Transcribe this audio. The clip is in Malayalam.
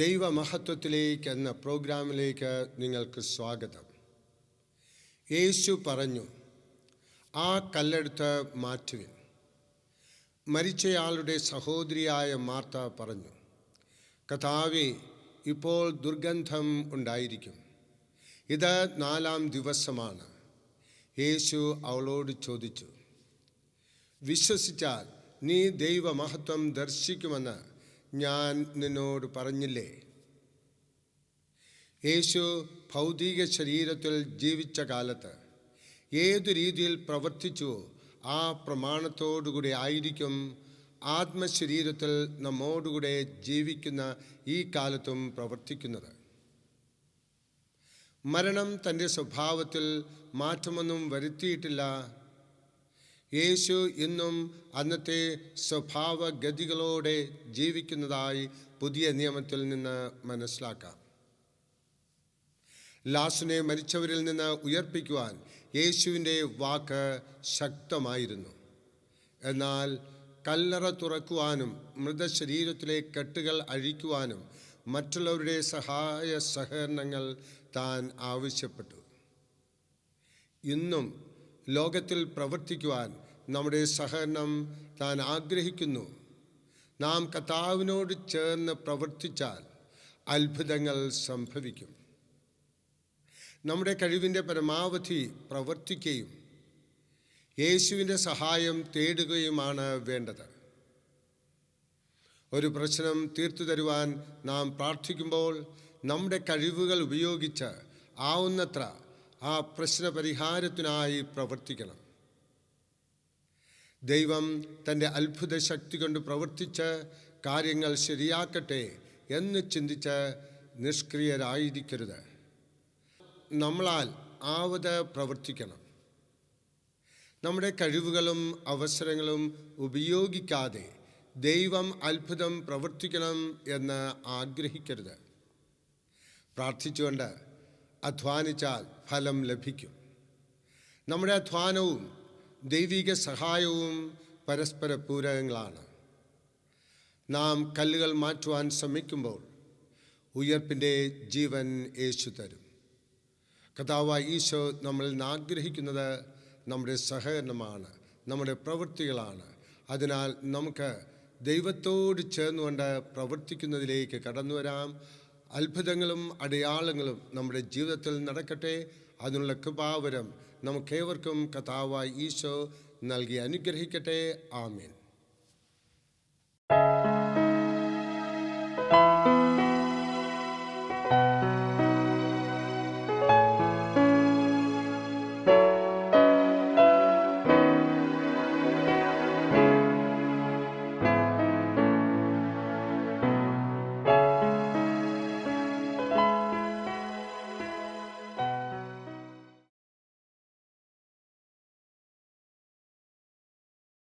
ദൈവമഹത്വത്തിലേക്ക് എന്ന പ്രോഗ്രാമിലേക്ക് നിങ്ങൾക്ക് സ്വാഗതം. യേശു പറഞ്ഞു ആ കല്ലെടുത്ത് മാറ്റുവിൻ. മരിച്ചയാളുടെ സഹോദരിയായ മാർത്ത പറഞ്ഞു കഥാവി ഇപ്പോൾ ദുർഗന്ധം ഉണ്ടായിരിക്കും. ഇത് നാലാം ദിവസമാണ്. യേശു അവളോട് ചോദിച്ചു വിശ്വസിച്ചാൽ നീ ദൈവമഹത്വം ദർശിക്കുമെന്ന് ഞാൻ നിന്നോട് പറഞ്ഞില്ലേ? യേശു ഭൗതിക ശരീരത്തിൽ ജീവിച്ച കാലത്ത് ഏതു രീതിയിൽ പ്രവർത്തിച്ചുവോ ആ പ്രമാണത്തോടുകൂടി ആയിരിക്കും ആത്മശരീരത്തിൽ നമ്മോടുകൂടെ ജീവിക്കുന്ന ഈ കാലത്തും പ്രവർത്തിക്കുന്നത്. മരണം തന്റെ സ്വഭാവത്തിൽ മാറ്റമൊന്നും വരുത്തിയിട്ടില്ല. യേശു ഇന്നും അന്നത്തെ സ്വഭാവഗതികളോടെ ജീവിക്കുന്നതായി പുതിയ നിയമത്തിൽ നിന്ന് മനസ്സിലാക്കാം. ലാസിനെ മരിച്ചവരിൽ നിന്ന് ഉയർപ്പിക്കുവാൻ യേശുവിന്റെ വാക്ക് ശക്തമായിരുന്നു. എന്നാൽ കല്ലറ തുറക്കുവാനും മൃതശരീരത്തിലെ കെട്ടുകൾ അഴിക്കുവാനും മറ്റുള്ളവരുടെ സഹായ സഹകരണങ്ങൾ താൻ ആവശ്യപ്പെട്ടു. ഇന്നും ലോകത്തിൽ പ്രവർത്തിക്കുവാൻ നമ്മുടെ സഹകരണം താൻ ആഗ്രഹിക്കുന്നു. നാം കർത്താവിനോട് ചേർന്ന് പ്രവർത്തിച്ചാൽ അത്ഭുതങ്ങൾ സംഭവിക്കും. നമ്മുടെ കഴിവിന്റെ പരമാവധി പ്രവർത്തിക്കുകയും യേശുവിന്റെ സഹായം തേടുകയുമാണ് വേണ്ടത്. ഒരു പ്രശ്നം തീർത്തു തരുവാൻ നാം പ്രാർത്ഥിക്കുമ്പോൾ നമ്മുടെ കഴിവുകൾ ഉപയോഗിച്ച് ആവുന്നത്ര ആ പ്രശ്നപരിഹാരത്തിനായി പ്രവർത്തിക്കണം. ദൈവം തന്റെ അത്ഭുത ശക്തി കൊണ്ട് പ്രവർത്തിച്ച് കാര്യങ്ങൾ ശരിയാക്കട്ടെ എന്ന് ചിന്തിച്ച് നിഷ്ക്രിയരായിരിക്കരുത്. നമ്മളാൽ ആവത് പ്രവർത്തിക്കണം. നമ്മുടെ കഴിവുകളും അവസരങ്ങളും ഉപയോഗിക്കാതെ ദൈവം അത്ഭുതം പ്രവർത്തിക്കണം എന്ന് ആഗ്രഹിക്കരുത്. പ്രാർത്ഥിച്ചുകൊണ്ട് അധ്വാനിച്ചാൽ ഫലം ലഭിക്കും. നമ്മുടെ അധ്വാനവും ദൈവിക സഹായവും പരസ്പര പൂരകങ്ങളാണ്. നാം കല്ലുകൾ മാറ്റുവാൻ ശ്രമിക്കുമ്പോൾ ഉയർപ്പിന്റെ ജീവൻ യേശു തരും. കഥാവ ഈശോ നമ്മളിൽ നിന്ന് ആഗ്രഹിക്കുന്നത് നമ്മുടെ സഹകരണമാണ് നമ്മുടെ പ്രവൃത്തികളാണ്. അതിനാൽ നമുക്ക് ദൈവത്തോട് ചേർന്നുകൊണ്ട് പ്രവർത്തിക്കുന്നതിലേക്ക് കടന്നു വരാം അത്ഭുതങ്ങളും അടയാളങ്ങളും നമ്മുടെ ജീവിതത്തിൽ നടക്കട്ടെ. അതിനുള്ള കൃപാവരം നമുക്കേവർക്കും കഥാവായി ഈശോ നൽകി അനുഗ്രഹിക്കട്ടെ. ആമേൻ.